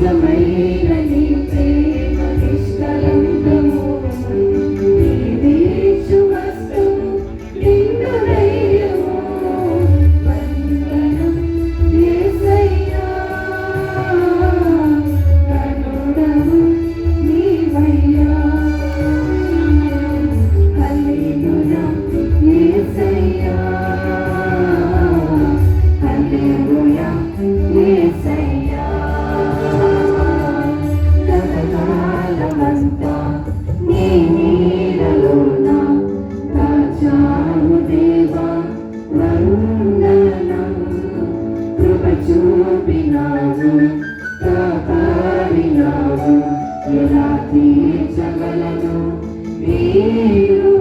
Jamaica. ఉండను కృప చూపినావు కాపాడినావు ఎలా తీర్చగలను నేను